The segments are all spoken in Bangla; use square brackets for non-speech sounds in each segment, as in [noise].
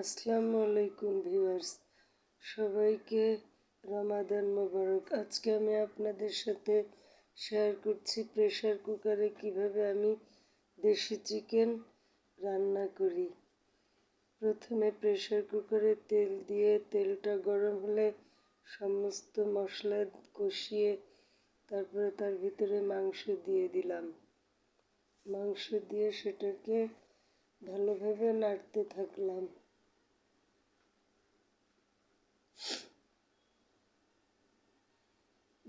আসসালামু আলাইকুম ভিউয়ার্স। সবাইকে রমাদান মোবারক। আজকে আমি আপনাদের সাথে শেয়ার করছি প্রেশার কুকারে কীভাবে আমি দেশি চিকেন রান্না করি। প্রথমে প্রেশার কুকারে তেল দিয়ে তেলটা গরম হলে সমস্ত মশলা কষিয়ে তারপরে তার ভিতরে মাংস দিয়ে দিলাম। মাংস দিয়ে সেটাকে ভালোভাবে নাড়তে থাকলাম।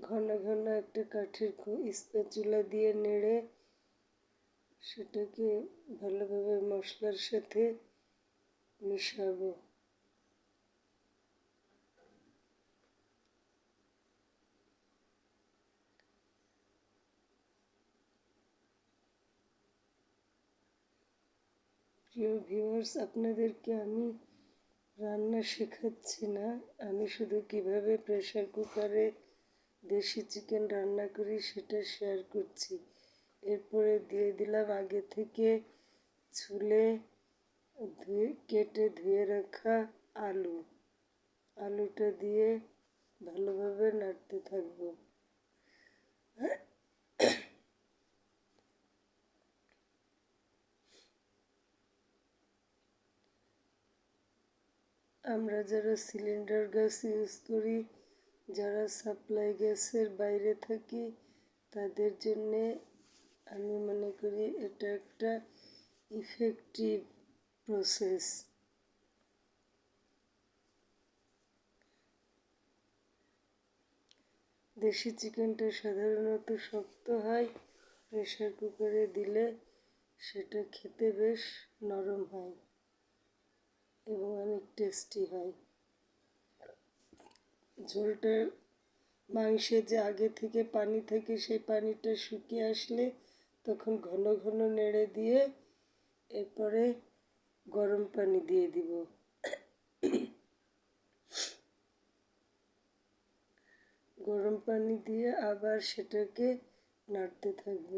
ঘন ঘন একটা কাঠের স্প্যাচুলা দিয়ে নেড়ে সেটাকে ভালোভাবে মশলার সাথে মিশাবো। প্রিয় ভিউয়ার্স আপনাদেরকে আমি রান্না শেখাচ্ছি না। আমি শুধু কীভাবে প্রেশার কুকারে দেশি চিকেন রান্না করি, সেটা শেয়ার করছি। এরপরে দিয়ে দিলাম আগে থেকে ছুলে ধুয়ে, কেটে ধুয়ে রাখা আলু। আলুটা দিয়ে ভালোভাবে নাড়তে থাকব। আমরা যারা সিলিন্ডার গ্যাস ইউজ করি যারা সাপ্লাই গ্যাসের বাইরে থাকি, তাদের জন্যে আমি মনে করি এটা একটা ইফেক্টিভ প্রসেস দেশি চিকেনটা সাধারণত শক্ত হয় প্রেশার কুকারে দিলে সেটা খেতে বেশ নরম হয় এবং অনেক টেস্টি হয়। ঝোলটা মাংসে যে আগে থেকে পানি থাকে সেই পানিটা শুকিয়ে আসলে তখন ঘন ঘন নেড়ে দিয়ে এরপরে গরম পানি দিয়ে দিব। গরম পানি দিয়ে আবার সেটাকে নাড়তে থাকব।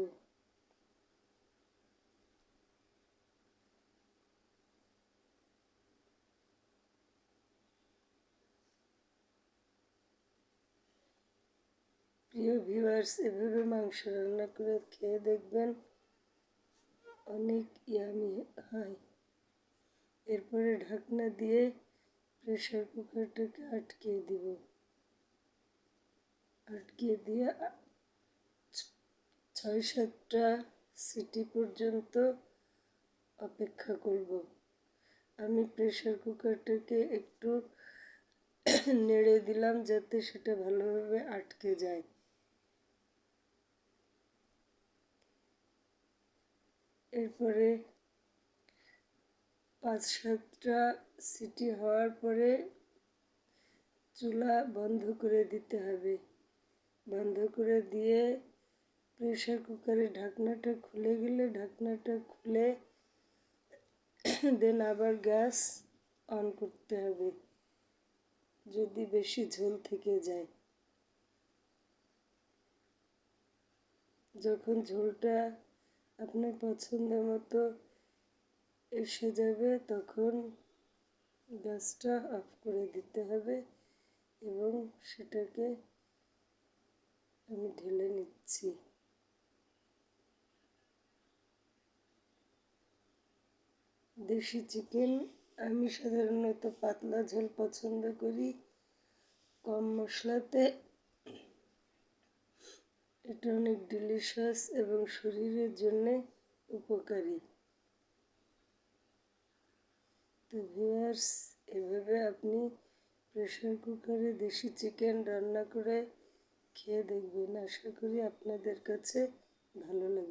প্রিয় ভিউয়ার্স এভাবে মাংস রান্না করে খেয়ে দেখবেন অনেক ইয়ামি হয়। এরপরে ঢাকনা দিয়ে প্রেশার কুকারটাকে আটকিয়ে দিব। আটকে দিয়ে ছয় সাতটা সিটি পর্যন্ত অপেক্ষা করব। আমি প্রেশার কুকারটাকে একটু [clears throat] নেড়ে দিলাম যাতে সেটা ভালোভাবে আটকে যায়। এরপরে পাঁচ সাতটা সিটি হওয়ার পরে চুলা বন্ধ করে দিতে হবে। বন্ধ করে দিয়ে প্রেশার কুকারের ঢাকনাটা খুলে গেলে ঢাকনাটা খুলে দেন আবার গ্যাস অন করতে হবে যদি বেশি ঝোল থেকে যায়। যখন ঝোলটা আপনার পছন্দ মতো এসে যাবে, তখন গ্যাসটা অফ করে দিতে হবে এবং সেটাকে আমি ঢেলে নিচ্ছি। দেশি চিকেন আমি সাধারণত পাতলা ঝোল পছন্দ করি। কম মশলাতে এটা অনেক ডিলিশাস এবং শরীরের জন্যে উপকারী। তো ভিউয়ার্স এভাবে আপনি প্রেশার কুকারে দেশি চিকেন রান্না করে খেয়ে দেখবেন। আশা করি আপনাদের কাছে ভালো লাগবে।